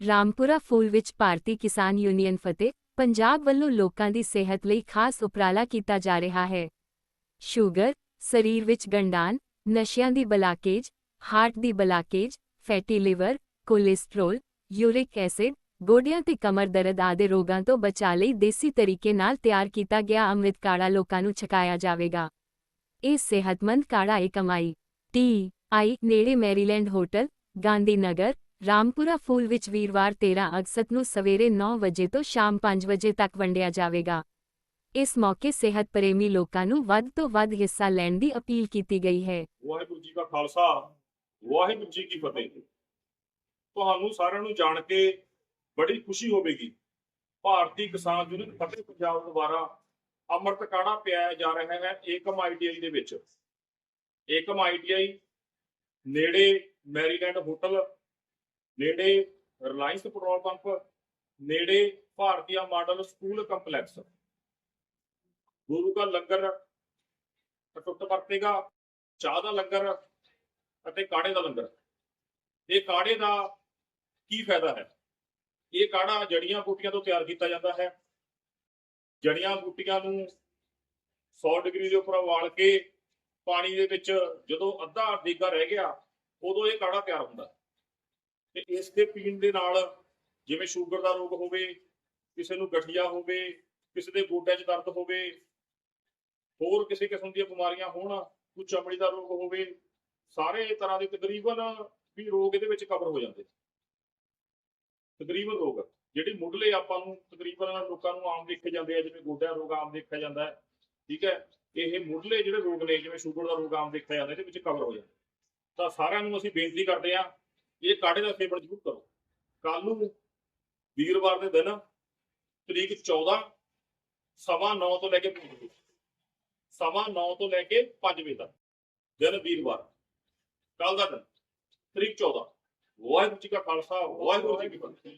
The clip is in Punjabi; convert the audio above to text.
ਰਾਮਪੁਰਾ ਫੂਲ ਵਿੱਚ ਭਾਰਤੀ ਕਿਸਾਨ ਯੂਨੀਅਨ ਫਤਿਹ, ਪੰਜਾਬ ਵੱਲੋਂ ਲੋਕਾਂ ਦੀ ਸਿਹਤ ਲਈ ਖਾਸ ਉਪਰਾਲਾ ਕੀਤਾ ਜਾ ਰਿਹਾ ਹੈ। ਸ਼ੂਗਰ, ਸਰੀਰ ਵਿੱਚ ਗੰਡਾਨ, ਨਸ਼ਿਆਂ ਦੀ ਬਲਾਕੇਜ, ਹਾਰਟ ਦੀ blockage, fatty liver, cholesterol, uric acid, ਗੋਡਿਆਂ ਤੇ ਕਮਰ ਦਰਦ ਆਦਿ ਰੋਗਾਂ ਤੋਂ ਬਚਾਅ ਲਈ ਦੇਸੀ ਤਰੀਕੇ ਨਾਲ ਤਿਆਰ ਕੀਤਾ ਗਿਆ ਅੰਮ੍ਰਿਤ ਕਾੜਾ ਲੋਕਾਂ ਨੂੰ ਛਕਾਇਆ ਜਾਵੇਗਾ। ਇਹ ਸਿਹਤਮੰਦ ਕਾੜਾ ਏ ਕਮਾਈ। ਟੀ ਆਈ ਨੇੜੇ ਮੈਰੀਲੈਂਡ ਹੋਟਲ, ਗਾਂਧੀ ਨਗਰ ਰਾਮਪੁਰਾ ਫੂਲ ਵਿੱਚ ਵੀਰਵਾਰ 13 ਅਗਸਤ ਨੂੰ ਸਵੇਰੇ 9 ਵਜੇ ਤੋਂ ਸ਼ਾਮ 5 ਵਜੇ ਤੱਕ ਵੰਡਿਆ ਜਾਵੇਗਾ। ਇਸ ਮੌਕੇ ਸਿਹਤ ਪ੍ਰੇਮੀ ਲੋਕਾਂ ਨੂੰ ਵੱਧ ਤੋਂ ਵੱਧ ਹਿੱਸਾ ਲੈਣ ਦੀ ਅਪੀਲ ਕੀਤੀ ਗਈ ਹੈ। ਵਾਹਿਗੁਰੂ ਜੀ ਕਾ ਖਾਲਸਾ, ਵਾਹਿਗੁਰੂ ਜੀ ਕੀ ਫਤਿਹ। ਤੁਹਾਨੂੰ ਸਾਰਿਆਂ ਨੂੰ ਜਾਣ ਕੇ ਬੜੀ ਖੁਸ਼ੀ ਹੋਵੇਗੀ। ਭਾਰਤੀ ਕਿਸਾਨ ਯੂਨੀਅਨ ਫਤਿਹ ਪੰਜਾਬ ਦੁਆਰਾ ਅੰਮ੍ਰਿਤ ਕਾੜਾ ਪਿਆਇਆ ਜਾ ਰਿਹਾ ਹੈ ਏਕਮ ਆਈਟੀਆਈ ਦੇ ਵਿੱਚ। ਏਕਮ ਆਈਟੀਆਈ ਨੇੜੇ ਮੈਰੀਲੈਂਡ ਹੋਟਲ ਨੇੜੇ ਰਿਲਾਇੰਸ ਪੈਟਰੋਲ ਪੰਪ ਨੇੜੇ ਭਾਰਤੀਆ ਮਾਡਲ ਸਕੂਲ ਕੰਪਲੈਕਸ ਗੁਰੂ ਕਾ ਲੰਗਰ ਟੁੱਟ ਵਰਤੇਗਾ ਚਾਹ ਦਾ ਲੰਗਰ ਅਤੇ ਕਾੜੇ ਦਾ ਲੰਗਰ ਇਹ ਕਾੜੇ ਦਾ ਕੀ ਫਾਇਦਾ ਹੈ ਇਹ ਕਾੜਾ ਜੜੀਆਂ ਬੂਟੀਆਂ ਤੋਂ ਤਿਆਰ ਕੀਤਾ ਜਾਂਦਾ ਹੈ ਜੜੀਆਂ ਬੂਟੀਆਂ ਨੂੰ 100 ਡਿਗਰੀ ਦੇ ਉੱਪਰ ਉਬਾਲ ਕੇ ਪਾਣੀ ਦੇ ਵਿੱਚ ਜਦੋਂ ਅੱਧਾ ਡਿੱਗਾ ਰਹਿ ਗਿਆ ਉਦੋਂ ਇਹ ਕਾੜਾ ਤਿਆਰ ਹੁੰਦਾ ਤੇ ਇਸ ਦੇ ਪੀਣ ਦੇ ਨਾਲ ਜਿਵੇਂ ਸ਼ੂਗਰ ਦਾ ਰੋਗ ਹੋਵੇ, ਕਿਸੇ ਨੂੰ ਗਠੀਆ ਹੋਵੇ, ਕਿਸੇ ਦੇ ਗੋਡਿਆਂ 'ਚ ਦਰਦ ਹੋਵੇ, ਹੋਰ ਕਿਸੇ ਕਿਸਮ ਦੀਆਂ ਬਿਮਾਰੀਆਂ ਹੋਣ ਕੋਈ ਚਮੜੀ ਦਾ ਰੋਗ ਹੋਵੇ, ਸਾਰੇ ਤਰ੍ਹਾਂ ਦੇ ਤਕਰੀਬਨ ਵੀ ਰੋਗ ਇਹਦੇ ਵਿੱਚ ਕਵਰ ਹੋ ਜਾਂਦੇ ਤਕਰੀਬਨ ਰੋਗ, ਜਿਹੜੇ ਮੁੱਢਲੇ ਆਪਾਂ ਨੂੰ ਤਕਰੀਬਨ ਲੋਕਾਂ ਨੂੰ ਆਮ ਦੇਖੇ ਜਾਂਦੇ ਆ, ਜਿਵੇਂ ਗੋਡਿਆਂ ਰੋਗ ਆਮ ਦੇਖਿਆ ਜਾਂਦਾ ਹੈ, ਠੀਕ ਹੈ, ਇਹ ਮੁੱਢਲੇ ਜਿਹੜੇ ਰੋਗ ਨੇ, ਜਿਵੇਂ ਸ਼ੂਗਰ ਦਾ ਰੋਗ ਆਮ ਦੇਖਿਆ ਜਾਂਦਾ, ਇਹਦੇ ਵਿੱਚ ਕਵਰ ਹੋ ਜਾਂਦਾ ਤਾਂ ਸਾਰਿਆਂ ਨੂੰ ਅਸੀਂ ਬੇਨਤੀ ਕਰਦੇ ਆ ਇਹ ਕਾੜੇ ਦਾ ਸੇਵਨ ਜ਼ਰੂਰ ਕਰੋ। ਕੱਲ ਨੂੰ ਵੀਰਵਾਰ ਦੇ ਦਿਨ ਤਰੀਕ 14 ਸਵਾ 9 ਤੋਂ ਲੈ ਕੇ 5 ਵਜੇ। ਸਵਾ 9 ਤੋਂ ਲੈ ਕੇ 5 ਵਜੇ ਤੱਕ। ਦਿਨ ਵੀਰਵਾਰ। ਕੱਲ ਦਾ ਦਿਨ, ਤਰੀਕ 14 ਵਾਹਿਗੁਰੂ ਜੀ ਕਾ ਖਾਲਸਾ, ਵਾਹਿਗੁਰੂ ਜੀ ਕੀ ਫਤਿਹ।